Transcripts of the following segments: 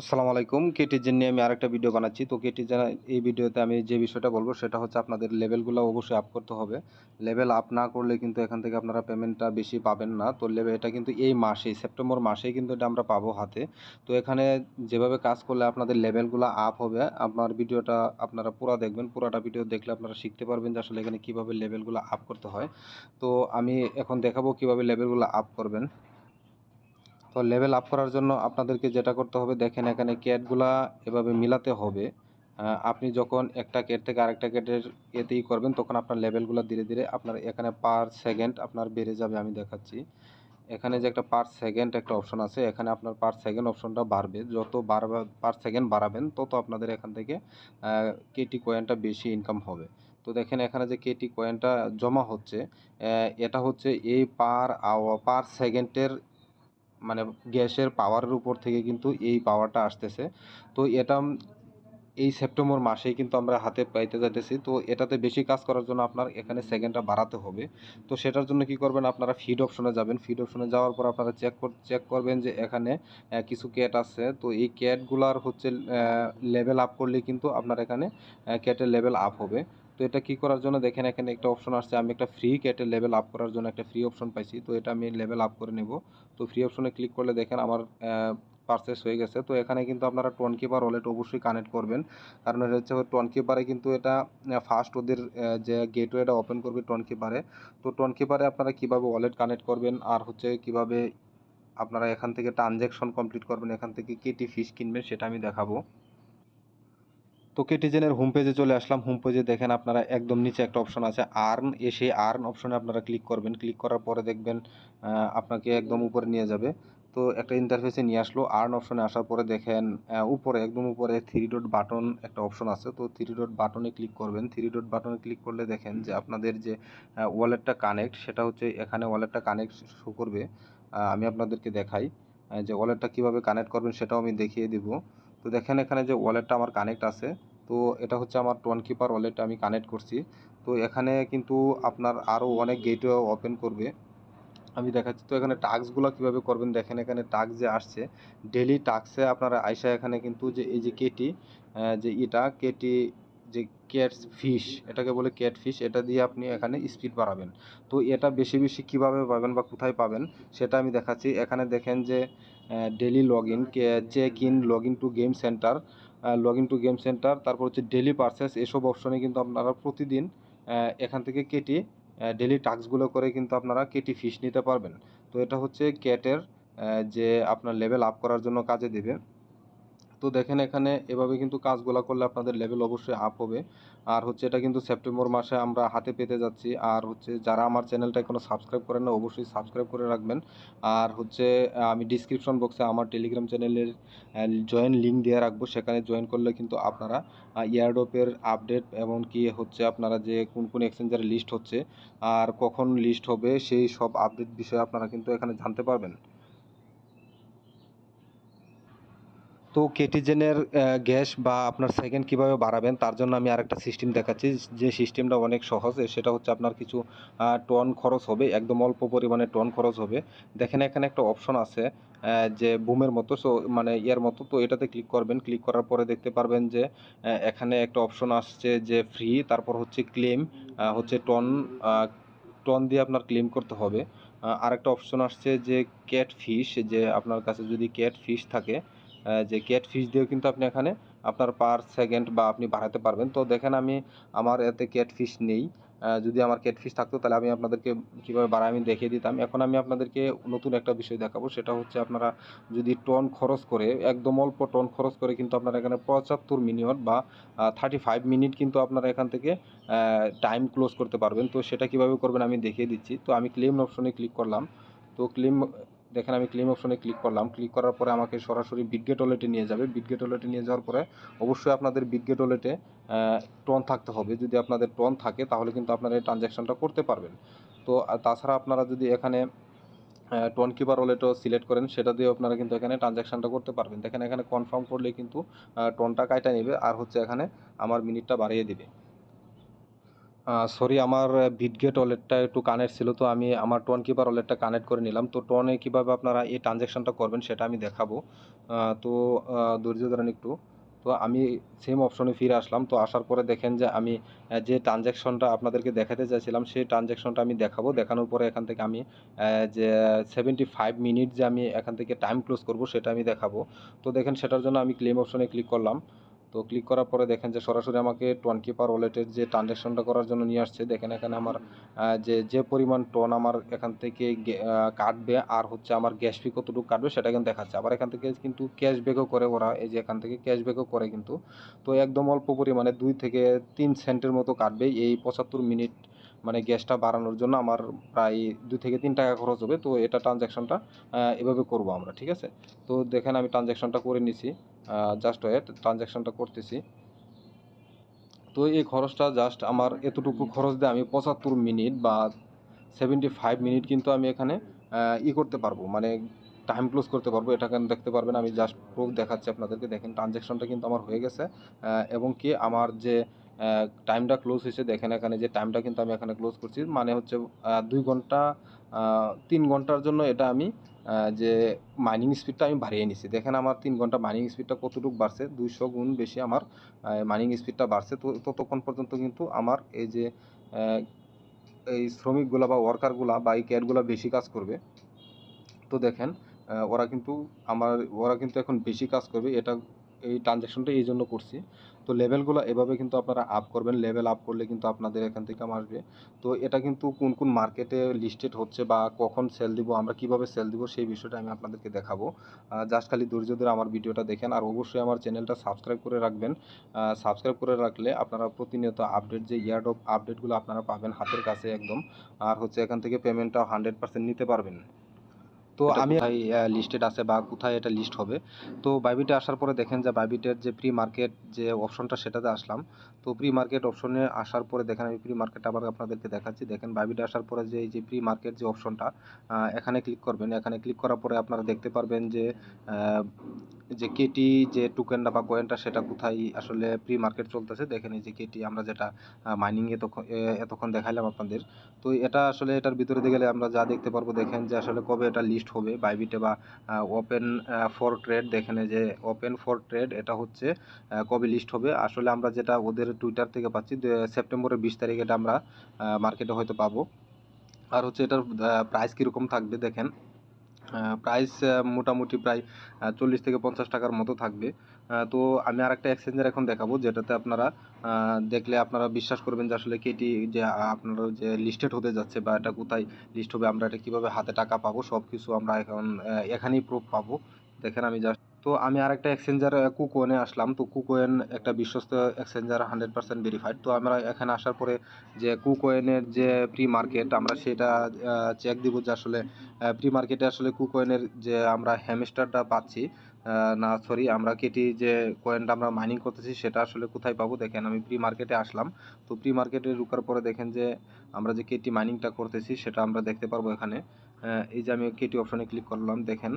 আসসালামু আলাইকুম কেটিজেন নিয়ে আমি আরেকটা ভিডিও বানাচ্ছি। তো কেটিজেন এই ভিডিওতে আমি যে বিষয়টা বলব, সেটা হচ্ছে আপনাদের লেভেলগুলো অবশ্যই আপ করতে হবে। লেভেল আপ না করলে কিন্তু এখান থেকে আপনারা পেমেন্টটা বেশি পাবেন না। তো লেভেল এটা কিন্তু এই মাসেই সেপ্টেম্বর মাসেই কিন্তু এটা আমরা পাবো হাতে। তো এখানে যেভাবে কাজ করলে আপনাদের লেভেলগুলো আপ হবে, আপনার ভিডিওটা আপনারা পুরো দেখবেন। পুরোটা ভিডিও দেখলে আপনারা শিখতে পারবেন যে আসলে এখানে কীভাবে লেভেলগুলো আপ করতে হয়। তো আমি এখন দেখাবো কীভাবে লেভেলগুলো আপ করবেন। তো লেভেল আপ করার জন্য আপনাদেরকে যেটা করতে হবে, দেখেন এখানে ক্যাটগুলা এভাবে মিলাতে হবে। আপনি যখন একটা ক্যাট থেকে আরেকটা ক্যাটের এতেই করবেন, তখন আপনার লেভেলগুলো ধীরে ধীরে আপনার এখানে পার সেকেন্ড আপনার বেড়ে যাবে আমি দেখাচ্ছি। এখানে যে একটা পার সেকেন্ড একটা অপশন আছে, এখানে আপনার পার সেকেন্ড অপশনটা বাড়বে। যত বাড়বে পার সেকেন্ড বাড়াবেন, তত আপনাদের এখান থেকে কেটি কয়েনটা বেশি ইনকাম হবে। তো দেখেন এখানে যে কেটি কয়েনটা জমা হচ্ছে এটা হচ্ছে এই পার আওয়া পার সেকেন্ডের মানে গ্যাসের পাওয়ারের উপর থেকে কিন্তু এই পাওয়ারটা আসতেছে। তো এটা এই সেপ্টেম্বর মাসেই কিন্তু আমরা হাতে পাইতে যাইতেছি। তো এটাতে বেশি কাজ করার জন্য আপনার এখানে সেকেন্ডটা বাড়াতে হবে। তো সেটার জন্য কি করবেন? আপনারা ফিড অপশনে যাবেন। ফিড অপশনে যাওয়ার পর আপনারা চেক চেক করবেন যে এখানে কিছু ক্যাট আছে। তো এই ক্যাটগুলার হচ্ছে লেভেল আপ করলে কিন্তু আপনার এখানে ক্যাটের লেভেল আপ হবে। তো এটা কি করার জন্য? দেখেন, এখানে একটা অপশন আসছে। আমি একটা ফ্রি ক্যাটের লেভেল আপ করার জন্য একটা ফ্রি অপশন পাইছি। তো এটা আমি লেভেল আপ করে নেব। তো ফ্রি অপশনে ক্লিক করলে দেখেন আমার পারচেস হয়ে গেছে। তো এখানে কিন্তু আপনারা টোন কিপার ওয়ালেট অবশ্যই কানেক্ট করবেন। কারণ এটা হচ্ছে টোন কিপারে কিন্তু এটা ফার্স্ট ওদের যে গেটওয়েটা ওপেন করবে টোন কিপারে তো টোন কিপারে আপনারা কীভাবে ওয়ালেট কানেক্ট করবেন? আর হচ্ছে কীভাবে আপনারা এখান থেকে ট্রানজ্যাকশন কমপ্লিট করবেন? এখান থেকে কেটি ফিশ কিনবেন? সেটা আমি দেখাবো। তো কেটিজেনের হোম পেজে চলে আসলাম। হোম পেজে দেখেন আপনারা একদম নিচে একটা অপশন আছে আর্ন এসে আর্ন অপশনে আপনারা ক্লিক করবেন। ক্লিক করার পরে দেখবেন আপনাকে একদম উপরে নিয়ে যাবে। তো একটা ইন্টারফেসে নিয়ে আসলো। আর্ন অপশনে আসার পরে দেখেন উপরে, একদম উপরে থ্রি ডট বাটন একটা অপশন আছে। তো থ্রি ডট বাটনে ক্লিক করবেন। থ্রি ডট বাটনে ক্লিক করলে দেখেন যে আপনাদের যে ওয়ালেটটা কানেক্ট সেটা হচ্ছে এখানে ওয়ালেটটা কানেক্ট শো করবে। আমি আপনাদেরকে দেখাই যে ওয়ালেটটা কীভাবে কানেক্ট করবেন সেটাও আমি দেখিয়ে দিব। তো দেখেন এখানে যে ওয়ালেটটা আমার কানেক্ট আছে, তো এটা হচ্ছে আমার টোন কিপার ওয়ালেট আমি কানেক্ট করছি। তো এখানে কিন্তু আপনার আরও অনেক গেটওয়ে ওপেন করবে। আমি দেখাচ্ছি, তো এখানে টাস্কগুলো কীভাবে করবেন? দেখেন এখানে টাস্ক যে আসছে ডেলি টাস্কে আপনারা আইসা এখানে কিন্তু যে এই যে কেটি যে এটা কেটি যে ক্যাট ফিশ এটাকে বলে ক্যাট ফিশ এটা দিয়ে আপনি এখানে স্পিড বাড়াবেন। তো এটা বেশি বেশি কীভাবে পাবেন বা কোথায় পাবেন, সেটা আমি দেখাচ্ছি। এখানে দেখেন যে daily log in check in log in to game centre log in to game centre তারপর হচ্ছে ডেলি পারচেস এসব অপশনে কিন্তু আপনারা প্রতিদিন এখান থেকে কেটে ডেলি টাস্কগুলো করে কিন্তু আপনারা কেটে ফিস নিতে পারবেন। তো এটা হচ্ছে ক্যাটের যে আপনার লেভেল আপ করার জন্য কাজে দেবে। তো দেখেন এখানে এভাবে কিন্তু কাজগুলো করলে আপনাদের লেভেল অবশ্যই আপ হবে। আর হচ্ছে এটা কিন্তু সেপ্টেম্বর মাসে আমরা হাতে পেতে যাচ্ছি। আর হচ্ছে যারা আমার চ্যানেলটা এখনও সাবস্ক্রাইব করেন না অবশ্যই সাবস্ক্রাইব করে রাখবেন। আর হচ্ছে আমি ডিসক্রিপশন বক্সে আমার টেলিগ্রাম চ্যানেলের জয়েন লিঙ্ক দিয়ে রাখব। সেখানে জয়েন করলে কিন্তু আপনারা ইয়ারডোপের আপডেট এবং কি হচ্ছে আপনারা যে কোন কোন এক্সচেঞ্জারে লিস্ট হচ্ছে, আর কখন লিস্ট হবে সেই সব আপডেট বিষয়ে আপনারা কিন্তু এখানে জানতে পারবেন। তো কেটিজেনের গ্যাস বা আপনার সেকেন্ড কীভাবে বাড়াবেন, তার জন্য আমি আরেকটা সিস্টেম দেখাচ্ছি। যে সিস্টেমটা অনেক সহজ সেটা হচ্ছে আপনার কিছু টন খরচ হবে, একদম অল্প পরিমাণে টন খরচ হবে। দেখেন এখানে একটা অপশন আছে যে বুমের মতো সো মানে ইয়ার মতো, তো এটাতে ক্লিক করবেন। ক্লিক করার পরে দেখতে পারবেন যে এখানে একটা অপশন আসছে যে ফ্রি তারপর হচ্ছে ক্লেম হচ্ছে টন টন দিয়ে আপনার ক্লেম করতে হবে। আরেকটা অপশন আসছে যে ক্যাট ফিশ যে আপনার কাছে যদি ক্যাট ফিশ থাকে যে ক্যাট ফিশ দিয়েও কিন্তু আপনি এখানে আপনার পার সেকেন্ড বা আপনি বাড়াতে পারবেন। তো দেখেন আমি আমার এতে ক্যাট ফিশ নেই। যদি আমার ক্যাট ফিশ থাকতো তাহলে আমি আপনাদেরকে কীভাবে বাড়াই আমি দেখিয়ে দিতাম। এখন আমি আপনাদেরকে নতুন একটা বিষয় দেখাবো। সেটা হচ্ছে আপনারা যদি টন খরচ করে, একদম অল্প টন খরচ করে কিন্তু আপনারা এখানে পঁচাত্তর মিনিট বা থার্টি ফাইভ মিনিট কিন্তু আপনারা এখান থেকে টাইম ক্লোজ করতে পারবেন। তো সেটা কীভাবে করবেন আমি দেখিয়ে দিচ্ছি। তো আমি ক্লেম অপশনে ক্লিক করলাম। তো ক্লেম দেখেন আমি ক্লেম অপশনে ক্লিক করলাম। ক্লিক করার পরে আমাকে সরাসরি বিটগেট ওয়ালেটে নিয়ে যাবে। বিটগেট ওয়ালেটে নিয়ে যাওয়ার পরে অবশ্যই আপনাদের বিটগেট ওয়ালেটে টন থাকতে হবে। যদি আপনাদের টন থাকে, তাহলে কিন্তু আপনারা এই ট্রানজ্যাকশনটা করতে পারবেন। তো তাছাড়া আপনারা যদি এখানে টন কিপার ওয়ালেটও সিলেক্ট করেন, সেটা দিয়ে আপনারা কিন্তু এখানে ট্রানজ্যাকশনটা করতে পারবেন। দেখেন এখানে কনফার্ম করলে কিন্তু টনটা কাটা নেবে। আর হচ্ছে এখানে আমার মিনিটটা বাড়িয়ে দিবে। সরি আমার বিটগেট ওয়ালেটটা একটু কানেক্ট ছিল, তো আমি আমার টোন কিপার ওয়ালেটটা কানেক্ট করে নিলাম। তো টোনে কীভাবে আপনারা এই ট্রানজ্যাকশনটা করবেন সেটা আমি দেখাবো। তো ধৈর্য ধরেন একটু। তো আমি সেম অপশনে ফিরে আসলাম। তো আসার পরে দেখেন যে আমি যে ট্রানজ্যাকশনটা আপনাদেরকে দেখাতে চাইছিলাম, সেই ট্রানজ্যাকশনটা আমি দেখাবো। দেখানোর পরে এখান থেকে আমি যে সেভেন্টি ফাইভ মিনিট যে আমি এখান থেকে টাইম ক্লোজ করব, সেটা আমি দেখাবো। তো দেখেন সেটার জন্য আমি ক্লেম অপশনে ক্লিক করলাম। তো ক্লিক করার পরে দেখেন যে সরাসরি আমাকে টোন কিপার ওয়ালেটের যে ট্রানজ্যাকশনটা করার জন্য নিয়ে আসছে, দেখেন এখানে আমার যে যে পরিমাণ টোন আমার এখান থেকে কাটবে আর হচ্ছে আমার গ্যাস ফি কতটুকু কাটবে সেটা কিন্তু দেখাচ্ছে। আবার এখান থেকে কিন্তু ক্যাশব্যাকও করে ওরা, এই যে এখান থেকে ক্যাশব্যাকও করে কিন্তু। তো একদম অল্প পরিমাণে দুই থেকে তিন সেন্টের মতো কাটবে এই পঁচাত্তর মিনিট মানে গ্যাসটা বাড়ানোর জন্য আমার প্রায় দুই থেকে তিন টাকা খরচ হবে। তো এটা ট্রানজ্যাকশনটা এভাবে করব আমরা, ঠিক আছে? তো দেখেন আমি ট্রানজ্যাকশনটা করে নিছি। জাস্ট ওয়েট ট্রানজ্যাকশনটা করতেছি। তো এই খরচটা জাস্ট আমার এতটুকু খরচ দিয়ে আমি পঁচাত্তর মিনিট বা সেভেন্টি ফাইভ মিনিট কিন্তু আমি এখানে ই করতে পারব। মানে টাইম ক্লোজ করতে পারব। এটা কেন দেখতে পারবেন? আমি জাস্ট প্রুফ দেখাচ্ছি আপনাদেরকে। দেখেন ট্রানজ্যাকশনটা কিন্তু আমার হয়ে গেছে। এবং কি আমার যে টাইমটা ক্লোজ হয়েছে, দেখেন এখানে যে টাইমটা কিন্তু আমি এখানে ক্লোজ করছি। মানে হচ্ছে দুই ঘণ্টা তিন ঘণ্টার জন্য এটা আমি যে মাইনিং স্পিডটা আমি বাড়িয়ে নিছি। দেখেন আমার তিন ঘণ্টা মাইনিং স্পিডটা কতটুকু বাড়ছে? দুইশো গুণ বেশি আমার মাইনিং স্পিডটা বাড়ছে। তো, ততক্ষণ পর্যন্ত কিন্তু আমার এই যে এই শ্রমিকগুলা বা ওয়ার্কারগুলা বা এই ক্যাটগুলা বেশি কাজ করবে। তো দেখেন ওরা কিন্তু আমার, ওরা কিন্তু এখন বেশি কাজ করবে। এটা, এই ট্রানজ্যাকশনটা এই জন্য করছি। তো লেভেলগুলো এভাবে কিন্তু আপনারা আপ করবেন লেভেল আপ করলে কিন্তু আপনাদের এখান থেকে আসবে। তো এটা কিন্তু কোন কোন মার্কেটে লিস্টেড হচ্ছে বা কখন সেল দিব, আমরা কীভাবে সেল দিব সেই বিষয়টা আমি আপনাদেরকে দেখাবো। জাস্ট খালি ধৈর্য ধরে আমার ভিডিওটা দেখেন আর অবশ্যই আমার চ্যানেলটা সাবস্ক্রাইব করে রাখবেন। সাবস্ক্রাইব করে রাখলে আপনারা প্রতিনিয়ত আপডেট যে ইয়ার্ড অফ আপডেটগুলো আপনারা পাবেন হাতের কাছে একদম। আর হচ্ছে এখান থেকে পেমেন্টটা হান্ড্রেড পার্সেন্ট নিতে পারবেন। তো আমি লিস্টেড আছে বা কোথায় এটা লিস্ট হবে। তো বাইবিটে আসার পরে দেখেন যে বাইবিটের যে প্রি মার্কেট যে অপশনটা সেটাতে আসলাম। তো প্রি মার্কেট অপশনে আসার পরে দেখেন আমি প্রি মার্কেট আবার আপনাদেরকে দেখাচ্ছি। দেখেন বাইবিটে আসার পরে যে এই যে প্রি মার্কেট যে অপশনটা এখানে ক্লিক করবেন। এখানে ক্লিক করার পরে আপনারা দেখতে পারবেন যে যে কেটি যে টোকেনটা বা কয়েনটা সেটা কোথায় আসলে প্রি মার্কেট চলতেছে। দেখেন এই যে কেটি আমরা যেটা মাইনিং এতক্ষণ এতক্ষণ দেখাইলাম আপনাদের। তো এটা আসলে এটার ভিতরে গেলে আমরা যা দেখতে পারব দেখেন যে আসলে কবে এটা লিস্ট হবে। বাইবিটে বা ওপেন ফর ট্রেড দেখেন যে ওপেন ফর ট্রেড এটা হচ্ছে কবে লিস্ট হবে। আসলে আমরা যেটা ওদের টুইটার থেকে পাচ্ছি সেপ্টেম্বরের বিশ তারিখ এটা আমরা মার্কেটে হয়তো পাবো। আর হচ্ছে এটার প্রাইস কীরকম থাকবে দেখেন। প্রাইস মোটামুটি প্রায় চল্লিশ থেকে পঞ্চাশ টাকার মতো থাকবে। তো আমি আর একটা এক্সচেঞ্জার এখন দেখাবো, যেটাতে আপনারা দেখলে আপনারা বিশ্বাস করবেন যে আসলে কেটি যে আপনারা যে লিস্টেড হতে যাচ্ছে বা এটা কোথায় লিস্ট হবে, আমরা এটা কীভাবে হাতে টাকা পাবো সব কিছু আমরা এখন এখানেই প্রুফ পাবো। দেখেন আমি জাস্ট তো আমি আর একটা এক্সচেঞ্জার কুকোয়েনে আসলাম। তো কুকোয়েন একটা বিশ্বস্ত এক্সচেঞ্জার হান্ড্রেড পার্সেন্ট ভেরিফাইড তো আমরা এখানে আসার পরে যে কুকোয়েনের যে প্রি মার্কেট আমরা সেটা চেক দিব যে আসলে প্রি মার্কেটে আসলে কুকোয়েনের যে আমরা হ্যামস্টারটা পাচ্ছি না সরি আমরা কেটি যে কয়েনটা আমরা মাইনিং করতেছি, সেটা আসলে কোথায় পাবো? দেখেন, আমি প্রি মার্কেটে আসলাম। তো প্রি মার্কেটে ঢুকার পরে দেখেন যে আমরা যে কেটি মাইনিংটা করতেছি, সেটা আমরা দেখতে পারব এখানে। এই যে আমি কেটি অপশনে ক্লিক করলাম, দেখেন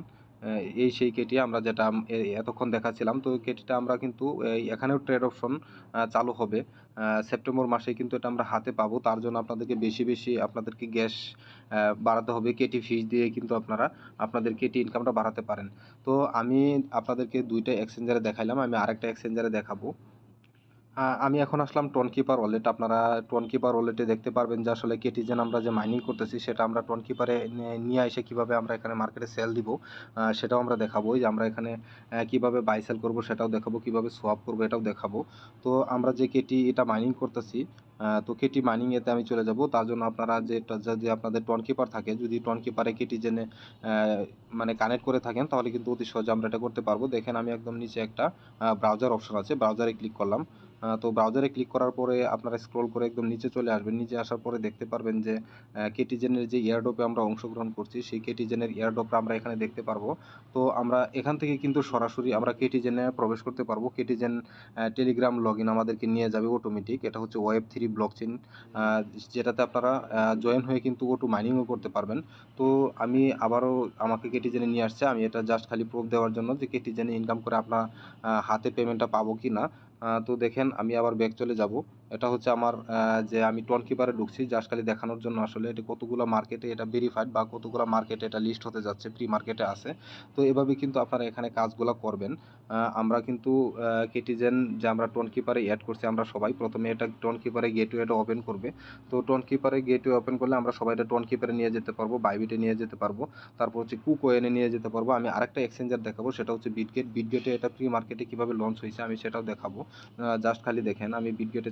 এই সেই কেটি আমরা যেটা এতক্ষণ দেখাচ্ছিলাম, তো কেটিটা আমরা কিন্তু এখানেও ট্রেড অপশন চালু হবে। সেপ্টেম্বর মাসে কিন্তু এটা আমরা হাতে পাবো। তার জন্য আপনাদেরকে বেশি বেশি আপনাদেরকে গ্যাস বাড়াতে হবে। কেটি ফিস দিয়ে কিন্তু আপনারা, আপনাদের কেটি ইনকামটা বাড়াতে পারেন। তো আমি আপনাদেরকে দুইটা এক্সচেঞ্জারে দেখাইলাম। আমি আরেকটা এক্সচেঞ্জারে দেখাবো। আমি এখন আসলাম টোন কিপার ওয়ালেট। আপনারা টোন কিপার ওয়ালেটে দেখতে পারবেন যে আসলে কেটিজেন আমরা যে মাইনিং করতেছি, সেটা আমরা টোন কিপারে নিয়ে এসে কীভাবে আমরা এখানে মার্কেটে সেল দিব সেটাও আমরা দেখাবো। যে আমরা এখানে কীভাবে বাই সেল করব সেটাও দেখাবো, কীভাবে সোয়াপ করব এটাও দেখাবো। তো আমরা যে কেটি, এটা মাইনিং করতেছি তো কেটি মাইনিং এতে আমি চলে যাব। তার জন্য আপনারা যে যদি আপনাদের টন কিপার থাকে, যদি টন কিপারে কেটি জেনে মানে কানেক্ট করে থাকেন, তাহলে কিন্তু অতি সহজে আমরা এটা করতে পারব। দেখেন আমি একদম নিচে একটা ব্রাউজার অপশন আছে, ব্রাউজারে ক্লিক করলাম। তো ব্রাউজারে ক্লিক করার পরে আপনারা স্ক্রল করে একদম নিচে চলে আসবেন। নিচে আসার পরে দেখতে পারবেন যে কেটিজেনের যে এয়ারড্রপে আমরা অংশগ্রহণ করছি, সেই কেটিজেনের এয়ারড্রপটা আমরা এখানে দেখতে পারব। তো আমরা এখান থেকে কিন্তু সরাসরি আমরা কেটিজেনে প্রবেশ করতে পারব। কেটিজেন টেলিগ্রাম লগ আমাদেরকে নিয়ে যাবে অটোমেটিক এটা হচ্ছে ওয়েব থ্রি ব্লক যেটাতে আপনারা জয়েন হয়ে কিন্তু ওটু মাইনিংও করতে পারবেন। তো আমি আবারও আমাকে কেটিজেনে নিয়ে আসছে। আমি এটা জাস্ট খালি প্রুফ দেওয়ার জন্য যে কেটিজেনে ইনকাম করে আপনার হাতে পেমেন্টটা পাবো কি না তো দেখেন আমি আবার ব্যাক চলে যাব। এটা হচ্ছে আমার যে আমি টোন কিপারে ঢুকছি জাস্ট খালি দেখানোর জন্য আসলে এটা কতগুলো মার্কেটে এটা ভেরিফাইড বা কতগুলো মার্কেটে এটা লিস্ট হতে যাচ্ছে প্রি মার্কেটে আছে। তো এভাবে কিন্তু আপনারা এখানে কাজগুলো করবেন। আমরা কিন্তু কেটিজেন যে আমরা টোন কিপারে অ্যাড করছি, আমরা সবাই প্রথমে এটা টোন কিপারে গেটওয়েটা ওপেন করবে। তো টোন কিপারে গেটওয়ে ওপেন করলে আমরা সবাই এটা টোন কিপারে নিয়ে যেতে পারব বাইবিটে নিয়ে যেতে পারব। তারপর হচ্ছে কুক ওয়েনে নিয়ে যেতে পারব। আমি আরেকটা এক্সচেঞ্জার দেখাবো, সেটা হচ্ছে বিটগেট বিটগেটে এটা প্রি মার্কেটে কীভাবে লঞ্চ হয়েছে আমি সেটাও দেখাবো। জাস্ট খালি দেখেন, আমি বিটগেটে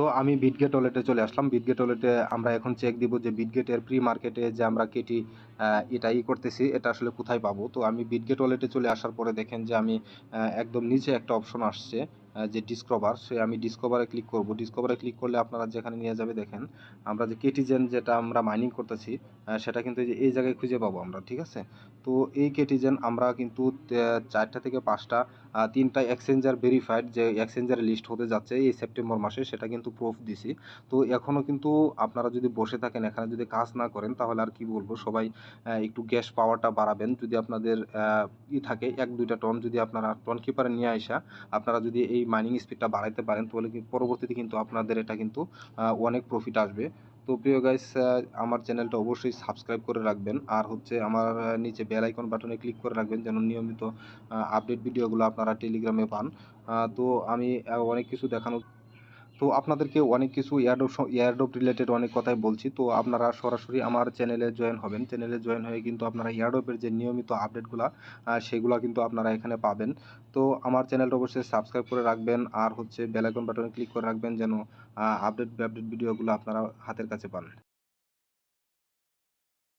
তো আমি বিটগেট ওয়ালেটে চলে আসলাম। বিটগেট ওয়ালেটে আমরা এখন চেক দিব যে বিটগেটের প্রি মার্কেটে যে আমরা কেটি এটা ই করতেছি, এটা আসলে কোথায় পাবো? তো আমি বিটগেট ওয়ালেটে চলে আসার পরে দেখেন যে আমি একদম নিচে একটা অপশন আসছে। যে ডিসকভার সে আমি ডিসকভারে ক্লিক করব। ডিসকভারে ক্লিক করলে আপনারা যেখানে নিয়ে যাবে দেখেন, আমরা যে কেটিজেন যেটা আমরা মাইনিং করতেছি সেটা কিন্তু এই জায়গায় খুঁজে পাবো আমরা, ঠিক আছে? তো এই কেটিজেন আমরা কিন্তু চারটা থেকে পাঁচটা তিনটা এক্সচেঞ্জার ভেরিফাইড যে এক্সচেঞ্জার লিস্ট হতে যাচ্ছে এই সেপ্টেম্বর মাসে, সেটা কিন্তু প্রুফ দিছি। তো এখনও কিন্তু আপনারা যদি বসে থাকেন, এখানে যদি কাজ না করেন, তাহলে আর কি বলব? সবাই একটু গ্যাস পাওয়ারটা বাড়াবেন। যদি আপনাদের ই থাকে, এক দুইটা টন যদি আপনারা টন কিপারে নিয়ে আসা আপনারা যদি এই মাইনিং স্পিডটা বাড়াইতে পারেন, তাহলে পরবর্তীতে কিন্তু আপনাদের এটা কিন্তু অনেক প্রফিট আসবে। তো প্রিয় গাইস আমার চ্যানেলটা অবশ্যই সাবস্ক্রাইব করে রাখবেন। আর হচ্ছে আমার নিচে বেল আইকন বাটনে ক্লিক করে রাখবেন, যেন নিয়মিত আপডেট ভিডিওগুলো আপনারা টেলিগ্রামে পান। তো আমি অনেক কিছু দেখানো তো আপনাদেরকে অনেক কিছু এয়ারডপ এয়ারডপ রিলেটেড অনেক কথাই বলছি। তো আপনারা সরাসরি আমার চ্যানেলে জয়েন হবেন। চ্যানেলে জয়েন হয়ে কিন্তু আপনারা এয়ারডপের যে নিয়মিত আপডেটগুলো সেগুলো কিন্তু আপনারা এখানে পাবেন। তো আমার চ্যানেলটা অবশ্যই সাবস্ক্রাইব করে রাখবেন আর হচ্ছে বেলাইকন বাটনে ক্লিক করে রাখবেন যেন আপডেট আপডেট ভিডিওগুলো আপনারা হাতের কাছে পান।